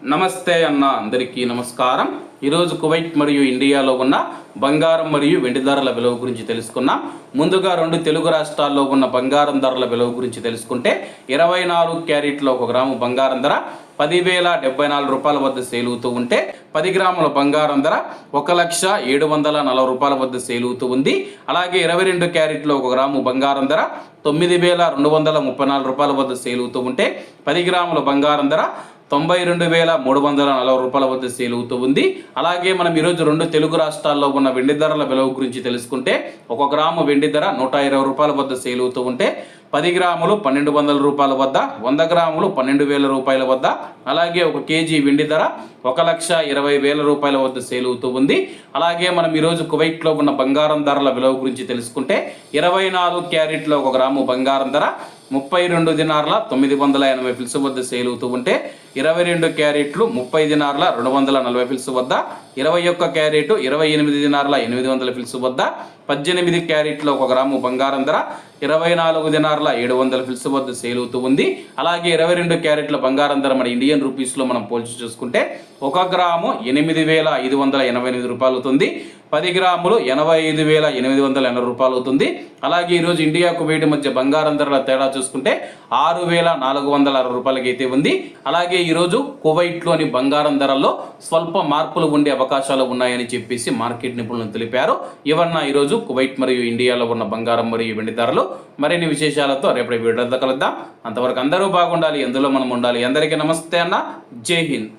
నమస్తే అన్న అందరికీ నమస్కారం. ఈరోజు కువైట్ మరియు ఇండియాలో ఉన్న బంగారం మరియు వెండి ధరల విలువ గురించి తెలుసుకున్నాం. ముందుగా రెండు తెలుగు రాష్ట్రాల్లో ఉన్న బంగారం ధరల విలువ గురించి తెలుసుకుంటే ఇరవై నాలుగు క్యారెట్లో ఒక గ్రాము బంగారం ధర పదివేల డెబ్బై నాలుగు రూపాయల వద్ద సేలుతూ ఉంటే పది గ్రాముల బంగారం ధర ఒక లక్ష ఏడు వందల నలభై రూపాయల వద్ద సేలుతూ ఉంది. అలాగే ఇరవై రెండు క్యారెట్లో ఒక గ్రాము బంగారం ధర తొమ్మిది వేల రెండు వందల ముప్పై నాలుగు రూపాయల వద్ద సేలుతూ ఉంటే పది గ్రాముల బంగారం ధర తొంభై రెండు వేల మూడు వందల నలభై రూపాయల వద్ద సేల్ అవుతూ ఉంది. అలాగే మనం ఈరోజు రెండు తెలుగు రాష్ట్రాల్లో ఉన్న వెండి ధరల విలువ గురించి తెలుసుకుంటే ఒక గ్రాము వెండి ధర నూట ఇరవై రూపాయల వద్ద సేల్ అవుతూ ఉంటే పది గ్రాములు పన్నెండు వందల రూపాయల వద్ద వంద గ్రాములు పన్నెండు వేల రూపాయల వద్ద అలాగే ఒక కేజీ వెండి ధర ఒక లక్ష ఇరవై వేల రూపాయల వద్ద సేల్ అవుతూ ఉంది. అలాగే మనం ఈరోజు కువైట్లో ఉన్న బంగారం ధరల విలువ గురించి తెలుసుకుంటే ఇరవై నాలుగు క్యారెట్లో ఒక గ్రాము బంగారం ధర ముప్పై రెండు దినార్ల తొమ్మిది వందల ఎనభై ఫిల్స్ వద్ద సేల్ అవుతూ ఉంటే ఇరవై రెండు క్యారెట్లు ముప్పై దినార్ల రెండు వందల నలభై ఫిల్స్ వద్ద ఇరవై ఒక్క క్యారెట్ ఇరవై ఎనిమిది దినార్ల ఎనిమిది వందల ఫిల్స్ వద్ద పద్దెనిమిది క్యారెట్ల ఒక గ్రాము బంగారం ధర ఇరవై నాలుగు దినార్ల ఏడు వందల ఫిల్స్ వద్ద సేల్ అవుతూ ఉంది. అలాగే ఇరవై రెండు క్యారెట్ల బంగారం ధర మన ఇండియన్ రూపీస్లో మనం పోల్చి చూసుకుంటే ఒక గ్రాము ఎనిమిది వేల ఐదు వందల ఎనభై ఎనిమిది రూపాయలు అవుతుంది. పది గ్రాములు ఎనభై ఐదు వేల ఎనిమిది వందల ఎనభై రూపాయలు అవుతుంది. అలాగే ఈరోజు ఇండియా కువైట్ మధ్య బంగారం ధరల తేడా చూసుకుంటే ఆరు వేల నాలుగు వందల అరవై రూపాయలకి అయితే ఉంది. అలాగే ఈరోజు కువైట్లోని బంగారం ధరల్లో స్వల్ప మార్పులు ఉండే అవకాశాలు ఉన్నాయని చెప్పేసి మార్కెట్ నిపుణులు తెలిపారు. ఇవన్న ఈరోజు కువైట్ మరియు ఇండియాలో ఉన్న బంగారం మరియు వెండి ధరలు మరిన్ని విశేషాలతో రేపటి వీడియోతో కలుద్దాం. అంతవరకు అందరూ బాగుండాలి ఎందులో మనం ఉండాలి? అందరికీ నమస్తే అన్న. జై హింద్.